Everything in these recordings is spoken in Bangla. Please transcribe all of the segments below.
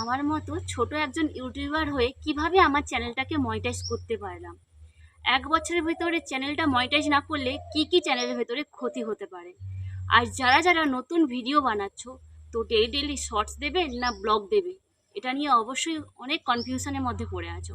আমার মতো ছোট একজন ইউটিউবার হয়ে কীভাবে আমার চ্যানেলটাকে মনিটাইজ করতে পারলাম? এক বছরের ভিতরে চ্যানেলটা মনিটাইজ না করলে কি কি চ্যানেলের ভেতরে ক্ষতি হতে পারে? আর যারা যারা নতুন ভিডিও বানাচ্ছ, তো ডেলি ডেলি শর্টস দেবে না ব্লগ দেবে? এটা নিয়ে অবশ্যই অনেক কনফিউশনের মধ্যে পড়ে আছো।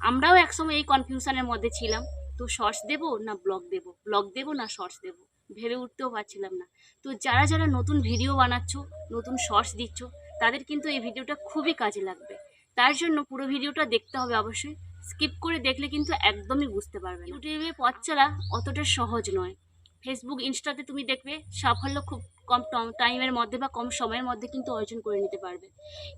আমরাও একসময় এই কনফিউশনের মধ্যে ছিলাম। তো শর্টস দেবো না ব্লগ দেবো? ব্লগ দেবো না শর্টস দেবো? ভেবে উঠতেও পারছিলাম না। তো যারা যারা নতুন ভিডিও বানাচ্ছ, নতুন শর্টস দিচ্ছ তাদের কিন্তু এই ভিডিওটা খুবই কাজে লাগবে। তার জন্য পুরো ভিডিওটা দেখতে হবে অবশ্যই। স্কিপ করে দেখলে কিন্তু একদমই বুঝতে পারবে ইউটিউবে পথ চলা অতটা সহজ নয়। ফেসবুক, ইনস্টাতে তুমি দেখবে সাফল্য খুব কম টাইমের মধ্যে বা কম সময়ের মধ্যে কিন্তু অর্জন করে নিতে পারবে।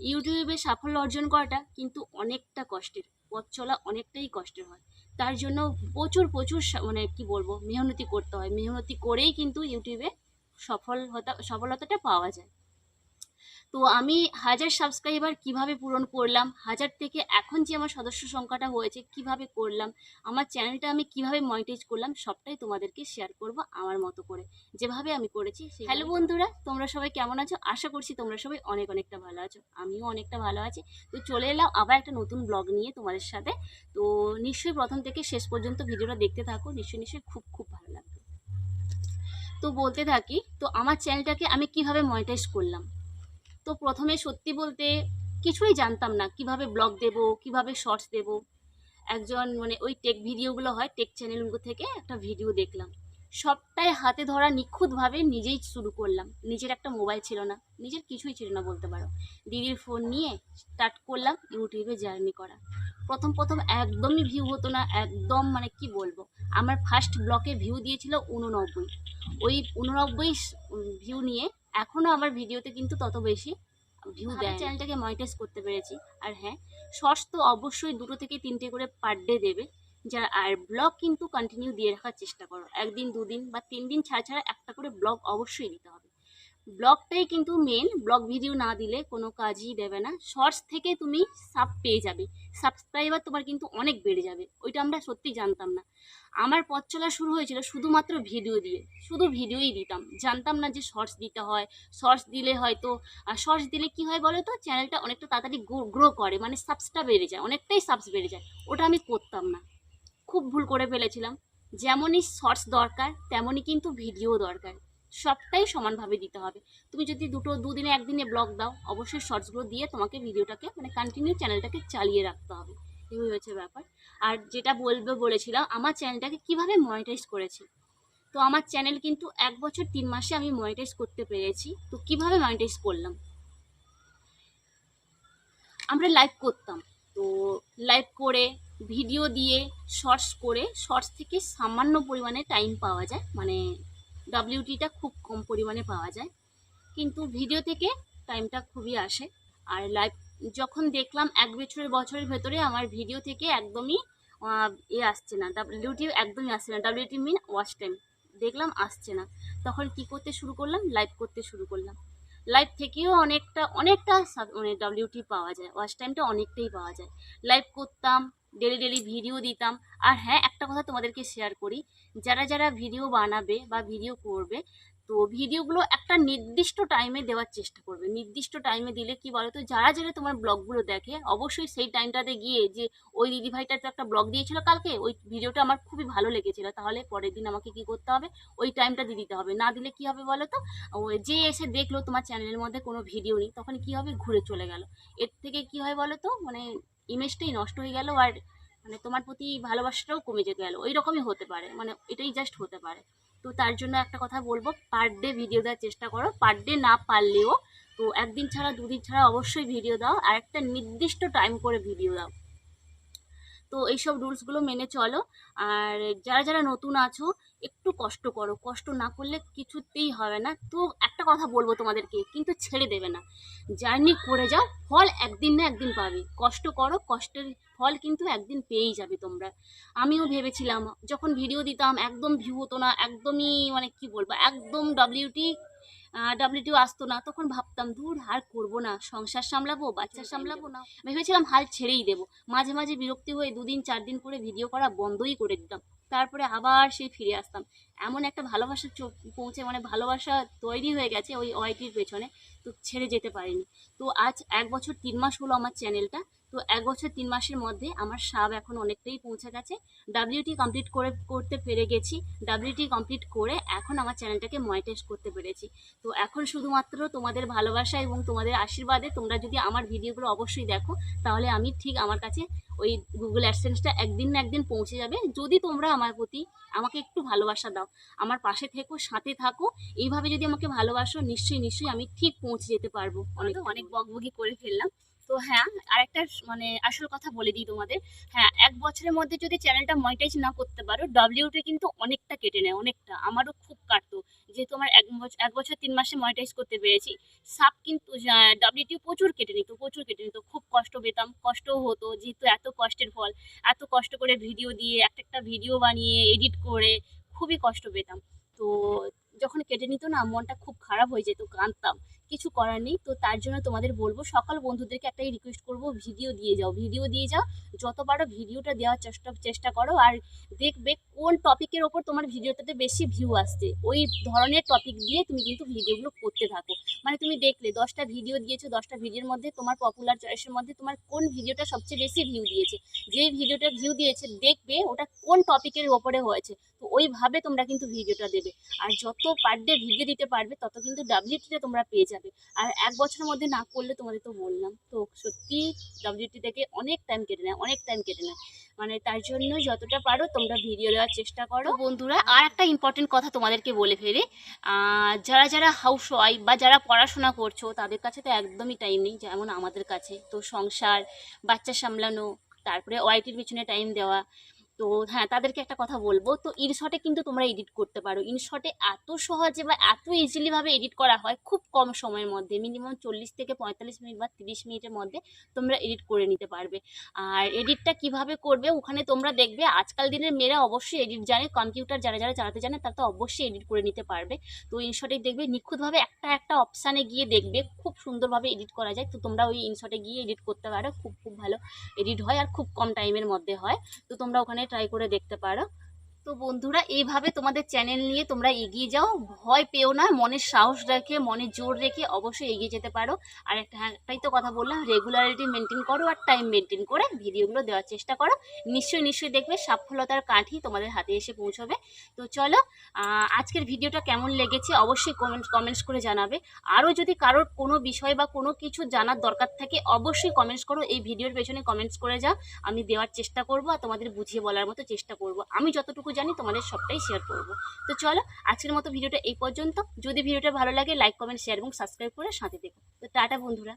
ইউটিউবে সাফল্য অর্জন করাটা কিন্তু অনেকটা কষ্টের। পথ চলা অনেকটাই কষ্টের হয়। তার জন্য প্রচুর প্রচুর মানে কি বলব, মেহনতি করতে হয়। মেহনতি করেই কিন্তু ইউটিউবে সফল হতা সফলতাটা পাওয়া যায়। তো আমি হাজার সাবস্ক্রাইবার কীভাবে পূরণ করলাম? হাজার থেকে এখন যে আমার সদস্য সংখ্যাটা হয়েছে কীভাবে করলাম? আমার চ্যানেলটা আমি কীভাবে মনিটাইজ করলাম? সবটাই তোমাদেরকে শেয়ার করব আমার মতো করে। যেভাবে আমি করেছি হ্যালো বন্ধুরা তোমরা সবাই কেমন আছো? আশা করছি তোমরা সবাই অনেক অনেকটা ভালো আছো। আমিও অনেকটা ভালো আছি। তো চলে এলাম আবার একটা নতুন ব্লগ নিয়ে তোমাদের সাথে। তো নিশ্চয়ই প্রথম থেকে শেষ পর্যন্ত ভিডিওটা দেখতে থাকো। নিশ্চয়ই নিশ্চয়ই খুব খুব ভালো লাগবে। তো বলতে থাকি তো আমার চ্যানেলটাকে আমি কীভাবে মনিটাইজ করলাম? তো প্রথমে সত্যি বলতে কিছুই জানতাম না। কীভাবে ব্লগ দেব, কীভাবে শর্টস দেব। একজন মানে ওই টেক ভিডিওগুলো হয় টেক চ্যানেলগুলো থেকে একটা ভিডিও দেখলাম। সবটাই হাতে ধরা নিখুঁতভাবে নিজেই শুরু করলাম। নিজের একটা মোবাইল ছিল না। নিজের কিছুই ছিল না বলতে পারো। দিদির ফোন নিয়ে স্টার্ট করলাম ইউটিউবে জার্নি করা। প্রথম প্রথম একদমই ভিউ হতো না, একদম মানে কি বলব? আমার ফার্স্ট ব্লকে ভিউ দিয়েছিল উননব্বই ওই উননব্বই ভিউ নিয়ে এখনও আমার ভিডিওতে কিন্তু তত বেশি। ভিউ দেয়। চ্যানেলটাকে মনিটাইজ করতে পেরেছি। আর হ্যাঁ শর্টস তো অবশ্যই দুটো থেকে তিনটে করে পার ডে দেবে। যারা আর ব্লগ কিন্তু কন্টিনিউ দিয়ে রাখার চেষ্টা করো। একদিন দুদিন বা তিন দিন ছাড়া ছাড়া একটা করে ব্লগ অবশ্যই দিতে হবে। ব্লগটাই কিন্তু মেন ব্লগ ভিডিও না দিলে কোনো কাজই দেবে না। শর্টস থেকে তুমি সাব পেয়ে যাবে। সাবস্ক্রাইবার তোমার কিন্তু অনেক বেড়ে যাবে। ওইটা আমরা সত্যি জানতাম না। আমার পথ চলা শুরু হয়েছিল শুধুমাত্র ভিডিও দিয়ে। শুধু ভিডিওই দিতাম। জানতাম না যে শর্টস দিতে হয়। শর্টস দিলে হয়তো, আর শর্টস দিলে কি হয় বলো তো চ্যানেলটা অনেকটা তাড়াতাড়ি গ্রো করে। মানে সাবসটা বেড়ে যায়। অনেকটাই সাবস বেড়ে যায়। ওটা আমি করতাম না। খুব ভুল করে ফেলেছিলাম। যেমনই শর্টস দরকার, তেমনই কিন্তু ভিডিও দরকার। সবটাই সমানভাবে দিতে হবে। তুমি যদি দুটো, দুদিনে একদিনে ব্লগ দাও, অবশ্যই শর্টসগুলো দিয়ে তোমাকে ভিডিওটাকে মানে কন্টিনিউ চ্যানেলটাকে চালিয়ে রাখতে হবে। এই হচ্ছে ব্যাপার। আর যেটা বলবে, বলেছিলাম, আমার চ্যানেলটাকে কীভাবে মনিটাইজ করেছি? তো আমার চ্যানেল কিন্তু এক বছর তিন মাসে আমি মনিটাইজ করতে পেরেছি। তো কীভাবে মনিটাইজ করলাম? আমরা লাইভ করতাম। তো লাইভ করে ভিডিও দিয়ে শর্টস করে শর্টস থেকে সামান্য পরিমাণে টাইম পাওয়া যায়। মানে ডাব্লিউটিটা খুব কম পরিমাণে পাওয়া যায়। কিন্তু ভিডিও থেকে টাইমটা খুবই আসে। আর লাইভ যখন দেখলাম এক বছরের বছরের ভেতরে আমার ভিডিও থেকে একদমই এ আসছে না। ডাব্লিউটি একদমই আসছে না। ডাব্লিউটি মিন ওয়াচ টাইম দেখলাম আসছে না। তখন কি করতে শুরু করলাম? লাইভ করতে শুরু করলাম। লাইভ থেকেও অনেকটা অনেকটা মানে ডাব্লিউটি পাওয়া যায়। ওয়াচ টাইমটা অনেকটাই পাওয়া যায়। লাইভ করতাম ডেলি ডেলি ভিডিও দিতাম। আর হ্যাঁ একটা কথা তোমাদেরকে শেয়ার করি। যারা যারা ভিডিও বানাবে বা ভিডিও করবে, তো ভিডিওগুলো একটা নির্দিষ্ট টাইমে দেওয়ার চেষ্টা করবে। নির্দিষ্ট টাইমে দিলে কি বলো তো যারা যারা তোমার ব্লগগুলো দেখে, অবশ্যই সেই টাইমটাতে গিয়ে যে ওই দিদিভাইটা তো একটা ব্লগ দিয়েছিল কালকে, ওই ভিডিওটা আমার খুবই ভালো লেগেছিল। তাহলে পরের দিন আমাকে কি করতে হবে? ওই টাইমটা দিয়ে দিতে হবে। না দিলে কি হবে বলো তো যে এসে দেখল তোমার চ্যানেলের মধ্যে কোনো ভিডিও নেই, তখন কি হবে? ঘুরে চলে গেল। এর থেকে কি হয় বলো তো মানে ইমেজটাই নষ্ট হয়ে গেল আর মানে তোমার প্রতি ভালোবাসাটাও কমে যেতে গেলো। ওই রকমই হতে পারে। মানে এটাই জাস্ট হতে পারে। তো তার জন্য একটা কথা বলব পার ডে ভিডিও দেওয়ার চেষ্টা করো। পার ডে না পারলেও তো একদিন ছাড়া, দুদিন ছাড়া অবশ্যই ভিডিও দাও। আর একটা নির্দিষ্ট টাইম করে ভিডিও দাও। তো এইসব রুলসগুলো মেনে চলো। আর যারা যারা নতুন আছো, একটু কষ্ট করো। কষ্ট না করলে কিছুতেই হবে না। তো একটা কথা বলব তোমাদেরকে, কিন্তু ছেড়ে দেবে না। জার্নি করে যাও, ফল একদিন না একদিন পাবে। কষ্ট করো, কষ্টের ফল কিন্তু একদিন পেয়েই যাবে তোমরা। আমিও ভেবেছিলাম, যখন ভিডিও দিতাম, একদম ভিউ হতো না, একদমই মানে কি বলব, একদম ডাব্লিউটি ডাব্লিউটিও আসতো না তখন ভাবতাম দূর আর করব না। সংসার সামলাবো বাচ্চা সামলাবো না। ভেবেছিলাম হাল ছেড়েই দেবো। মাঝে মাঝে বিরক্তি হয়ে দুদিন চার দিন করে ভিডিও করা বন্ধই করে দিতাম। তারপরে আবার সেই ফিরে আসতাম। এমন একটা ভালোবাসা পৌঁছে মানে ভালোবাসা তৈরি হয়ে গেছে ওই ওয়াইটির পেছনে তো ছেড়ে যেতে পারিনি। তো আজ এক বছর তিন মাস হলো আমার চ্যানেলটা তো এক বছর তিন মাসের মধ্যে আমার সাব এখন অনেকটাই পৌঁছে গেছে। ডাব্লিউটি কমপ্লিট করে, করতে পেরে গেছি। ডাব্লিউটি কমপ্লিট করে এখন আমার চ্যানেলটাকে মনিটাইজ করতে পেরেছি। তো এখন শুধুমাত্র তোমাদের ভালোবাসা এবং তোমাদের আশীর্বাদে তোমরা যদি আমার ভিডিওগুলো অবশ্যই দেখো, তাহলে আমি ঠিক আমার কাছে ওই গুগল অ্যাডসেন্সটা একদিন না একদিন পৌঁছে যাবে। যদি তোমরা আমার প্রতি আমাকে একটু ভালোবাসা দাও, আমার পাশে থেকো, সাথে থাকো, এইভাবে যদি আমাকে ভালোবাসো, নিশ্চয়ই নিশ্চয়ই আমি ঠিক পৌঁছে যেতে পারব। অনেক অনেক বকবকি করে ফেললাম। তো হ্যাঁ আরেকটা মানে আসল কথা বলে দিই তোমাদের। হ্যাঁ এক বছরের মধ্যে যদি চ্যানেলটা মনিটাইজ না করতে পারো ডাব্লিউটি কিন্তু অনেকটা কেটে নেয়, অনেকটা। আমারও খুব কাটতো যেহেতু আমার এক বছর এক বছর তিন মাসে মনিটাইজ করতে পেরেছি। সাপ কিন্তু ডাব্লিউটি প্রচুর কেটে নিত, প্রচুর কেটে নিত। খুব কষ্ট পেতাম, কষ্টও হতো, যেহেতু এত কষ্টের ফল, এত কষ্ট করে ভিডিও দিয়ে, একটা একটা ভিডিও বানিয়ে এডিট করে, খুবই কষ্ট পেতাম। তো যখন কেটে নিত না, মনটা খুব খারাপ হয়ে যেত, কাঁদতাম। কিছু করার নেই। তো তার জন্য তোমাদের বলব, সকাল বন্ধুদেরকে একটাই রিকোয়েস্ট করব ভিডিও দিয়ে যাও। ভিডিও দিয়ে যাও, যত পারো ভিডিওটা দেওয়ার চেষ্টা চেষ্টা করো। আর দেখবে কোন টপিকের ওপর তোমার ভিডিওটাতে বেশি ভিউ আসছে। ওই ধরনের টপিক দিয়ে তুমি কিন্তু ভিডিওগুলো করতে থাকো। মানে তুমি দেখলে, দশটা ভিডিও দিয়েছ, দশটা ভিডিওর মধ্যে তোমার পপুলার চয়েসের মধ্যে তোমার কোন ভিডিওটা সবচেয়ে বেশি ভিউ দিয়েছে। যে ভিডিওটা ভিউ দিয়েছে, দেখবে ওটা কোন টপিকের ওপরে হয়েছে। তো ওইভাবে তোমরা কিন্তু ভিডিওটা দেবে। আর যত পার ডে ভিডিও দিতে পারবে, তত কিন্তু ডাব্লিউটিতে তোমরা পেয়ে যাবে। আর এক বছরের মধ্যে না করলে তোমাদের তো বললাম। তো সত্যি ডাব্লিউটি থেকে অনেক টাইম কেটে নেয়, অনেক টাইম কেটে নেয়। মানে তার জন্য যতটা পারো তোমরা ভিডিও দেওয়ার চেষ্টা করো। বন্ধুরা, আর একটা ইম্পর্টেন্ট কথা তোমাদেরকে বলে ফেলি। যারা যারা হাউস ওয়াইফ বা যারা পড়াশোনা করছ, তাদের কাছে তো একদমই টাইম নেই, যেমন আমাদের কাছে। তো সংসার, বাচ্চা সামলানো, তারপরে ওয়াইটির পিছনে টাইম দেওয়া। তো হ্যাঁ তাদেরকে একটা কথা বলব। তো ইনশটে কিন্তু তোমরা এডিট করতে পারো। ইনশটে এত সহজে বা এত ইজিলিভাবে এডিট করা হয়, খুব কম সময়ের মধ্যে মিনিমাম চল্লিশ থেকে পঁয়তাল্লিশ মিনিট বা তিরিশ মিনিটের মধ্যে তোমরা এডিট করে নিতে পারবে। আর এডিটটা কীভাবে করবে, ওখানে তোমরা দেখবে, আজকাল দিনের মেয়েরা অবশ্যই এডিট জানে কম্পিউটার যারা যারা চালাতে জানে, তারা তো অবশ্যই এডিট করে নিতে পারবে। তো ইনশটে দেখবে, নিখুঁতভাবে একটা একটা অপশানে গিয়ে দেখবে, খুব সুন্দরভাবে এডিট করা যায়। তো তোমরা ওই ইনশটে গিয়ে এডিট করতে পারো, খুব খুব ভালো এডিট হয় আর খুব কম টাইমের মধ্যে হয়। তো তোমরা ওখানে ট্রাই করে দেখতে পারো। তো বন্ধুরা, এইভাবে তোমাদের চ্যানেল নিয়ে তোমরা এগিয়ে যাও। ভয় পেও না, মনের সাহস রেখে মনে জোর রেখে অবশ্যই এগিয়ে যেতে পারো। আর একটা, একটাই তো কথা বললাম রেগুলারিটি মেনটেন করো আর টাইম মেনটেন করে ভিডিওগুলো দেওয়ার চেষ্টা করো। নিশ্চয়ই নিশ্চয়ই দেখবে সাফল্যতার কাঠি তোমাদের হাতে এসে পৌঁছবে। তো চলো আজকের ভিডিওটা কেমন লেগেছে অবশ্যই কমেন্ট কমেন্টস করে জানাবে। আরও যদি কারোর কোনো বিষয় বা কোনো কিছু জানার দরকার থাকে, অবশ্যই কমেন্টস করো। এই ভিডিওর পেছনে কমেন্টস করে যাও। আমি দেওয়ার চেষ্টা করব আর তোমাদের বুঝিয়ে বলার মতো চেষ্টা করব। আমি যতটুকু জানি তোমাদের সবটাই শেয়ার করব। তো চলো, আজকের মতো ভিডিওটা এই পর্যন্ত। যদি ভিডিওটা ভালো লাগে লাইক কমেন্ট শেয়ার এবং সাবস্ক্রাইব করে সাথে দেখো তো টাটা বন্ধুরা।